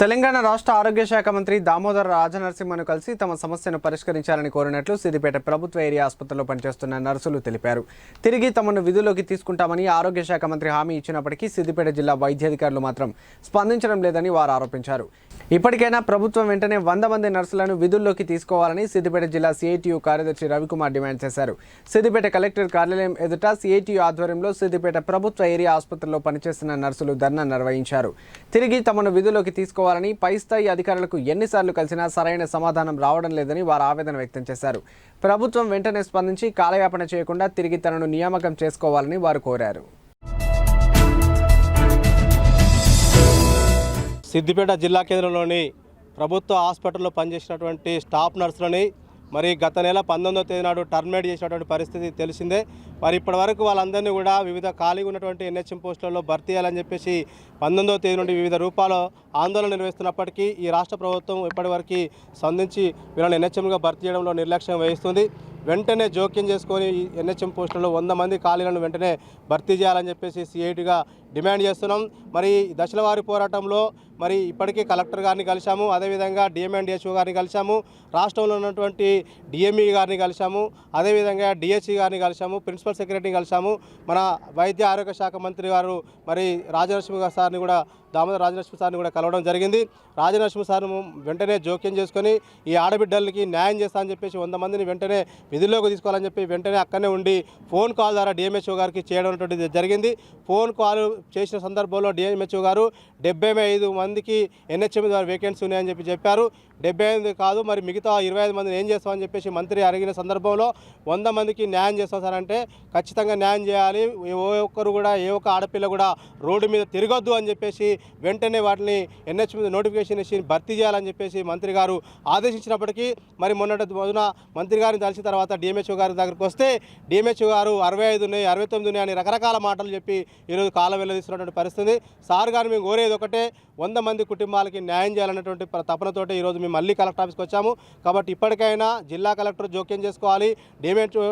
తెలంగాణ రాష్ట్ర ఆరోగ్య శాఖ మంత్రి దామోదర్ రాజనరసింహను కలిసి తమ సమస్యను పరిష్కరించాలని కోరినట్లు సిద్దిపేట ప్రభుత్వ ఏరియా ఆసుపత్రిలో పనిచేస్తున్న నర్సులు తెలిపారు. తిరిగి తమను విధుల్లోకి తీసుకుంటామని ఆరోగ్య శాఖ మంత్రి హామీ ఇచ్చినప్పటికీ సిద్దిపేట జిల్లా వైద్యాధికారులు మాత్రం స్పందించడం లేదని వారు ఆరోపించారు. ఇప్పటికైనా ప్రభుత్వం వెంటనే వంద మంది నర్సులను విధుల్లోకి తీసుకోవాలని సిద్దిపేట జిల్లా సిఐటియు కార్యదర్శి రవికుమార్ డిమాండ్ చేశారు. సిద్దిపేట కలెక్టర్ కార్యాలయం ఎదుట సిఐటియు ఆధ్వర్యంలో సిద్దిపేట ప్రభుత్వ ఏరియా ఆసుపత్రిలో పనిచేస్తున్న నర్సులు ధర్నా నిర్వహించారు. తిరిగి తమను విధుల్లోకి తీసుకోవాలని పై స్థాయి అధికారులకు ఎన్నిసార్లు కలిసినా సరైన సమాధానం రావడం లేదని వారు ఆవేదన వ్యక్తం చేశారు. ప్రభుత్వం వెంటనే స్పందించి కాలయాపన చేయకుండా తిరిగి తనను నియామకం చేసుకోవాలని వారు కోరారు. సిద్దిపేట జిల్లా కేంద్రంలోని ప్రభుత్వ హాస్పిటల్లో పనిచేసినటువంటి స్టాఫ్ నర్సులని మరి గత నెల పంతొమ్మిదో తేదీ నాడు టర్మినేట్ చేసినటువంటి పరిస్థితి తెలిసిందే. మరి ఇప్పటివరకు వాళ్ళందరినీ కూడా వివిధ ఖాళీగా ఉన్నటువంటి ఎన్హెచ్ఎం పోస్టులలో భర్తీ చేయాలని చెప్పేసి పంతొమ్మిదో తేదీ నుండి వివిధ రూపాల్లో ఆందోళన నిర్వహిస్తున్నప్పటికీ ఈ రాష్ట్ర ప్రభుత్వం ఇప్పటివరకు స్పందించి వీళ్ళని ఎన్హెచ్ఎంగా భర్తీ చేయడంలో నిర్లక్ష్యం వహిస్తుంది. వెంటనే జోక్యం చేసుకొని ఎన్హెచ్ఎం పోస్టుల్లో వంద మంది ఖాళీలను వెంటనే భర్తీ చేయాలని చెప్పేసి సిఐటిగా డిమాండ్ చేస్తున్నాం. మరి ఈ దశల వారి పోరాటంలో మరి ఇప్పటికే కలెక్టర్ గారిని కలిశాము అదేవిధంగా డిఎంఎండిహెచ్ఓ గారిని కలిశాము రాష్ట్రంలో ఉన్నటువంటి డిఎంఈ గారిని కలిశాము అదేవిధంగా డిహెచ్ఈ గారిని కలిశాము ప్రిన్సిపల్ సెక్రటరీని కలిశాము. మన వైద్య ఆరోగ్య శాఖ మంత్రి గారు మరి రాజలక్ష్మి గారు సార్ని కూడా దామోదర రాజలక్ష్మి సార్ని కూడా కలవడం జరిగింది. రాజలక్ష్మి సార్ను వెంటనే జోక్యం చేసుకొని ఈ ఆడబిడ్డలకి న్యాయం చేస్తా అని చెప్పేసి వంద మందిని వెంటనే విధుల్లోకి తీసుకోవాలని చెప్పి వెంటనే అక్కడనే ఉండి ఫోన్ కాల్ ద్వారా డిఎంహెచ్ఓ గారికి చేయడం అనేటువంటిది జరిగింది. ఫోన్ కాల్ చేసిన సందర్భంలో డిఎంహెచ్ఓ గారు డెబ్బై ఐదు మందికి ఎన్హెచ్ఎం ద్వారా వేకెన్సీ ఉన్నాయని చెప్పి చెప్పారు. డెబ్బై ఐదు కాదు మరి మిగతా ఇరవై ఐదు మందిని ఏం చేస్తామని చెప్పేసి మంత్రి అడిగిన సందర్భంలో వంద మందికి న్యాయం చేస్తాం సార్ అంటే ఖచ్చితంగా న్యాయం చేయాలి. ఏ ఒక్కరు కూడా ఏ ఒక్క ఆడపిల్ల కూడా రోడ్డు మీద తిరగొద్దు అని చెప్పేసి వెంటనే వాటిని ఎన్హెచ్ మీద నోటిఫికేషన్ ఇచ్చి భర్తీ చేయాలని చెప్పేసి మంత్రి గారు ఆదేశించినప్పటికీ మరి మొన్నటి రోజున మంత్రి గారిని కలిసిన తర్వాత డిఎంహెచ్ఓ గారి దగ్గరికి వస్తే డిఎంహెచ్ఓ గారు అరవై ఐదు ఉన్నాయి అరవై తొమ్మిది ఉన్నాయి అని రకరకాల మాటలు చెప్పి ఈరోజు కాలం వెళ్ళదీస్తున్నటువంటి పరిస్థితి సార్ గారు మేము కోరేది ఒకటే వంద మంది కుటుంబాలకి న్యాయం చేయాలన్నటువంటి తపనతోటే ఈరోజు మేము మళ్ళీ కలెక్టర్ ఆఫీస్కి వచ్చాము. కాబట్టి ఇప్పటికైనా జిల్లా కలెక్టర్ జోక్యం చేసుకోవాలి డిఎంహెచ్ఓ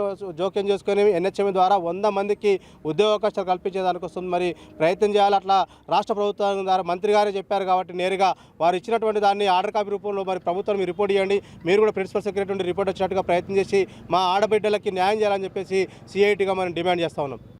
జోక్యం చేసుకొని ఎన్హెచ్ఎం ద్వారా వంద మందికి ఉద్యోగ అవకాశాలు కల్పించేదానికి వస్తుంది. మరి ప్రయత్నం చేయాలి అట్లా రాష్ట్ర ప్రభుత్వం ద్వారా మంత్రి గారే చెప్పారు కాబట్టి నేరుగా వారు ఇచ్చినటువంటి దాన్ని ఆర్డర్ కాపీ రూపంలో మరి ప్రభుత్వం మీరు రిపోర్ట్ ఇవ్వండి. మీరు కూడా ప్రిన్సిపల్ సెక్రటరీ నుండి రిపోర్ట్ వచ్చినట్టుగా ప్రయత్నం చేసి మా ఆడబిడ్డలకి న్యాయం చేయాలని చెప్పేసి సిఐటిగా మనం డిమాండ్ చేస్తా ఉన్నాం.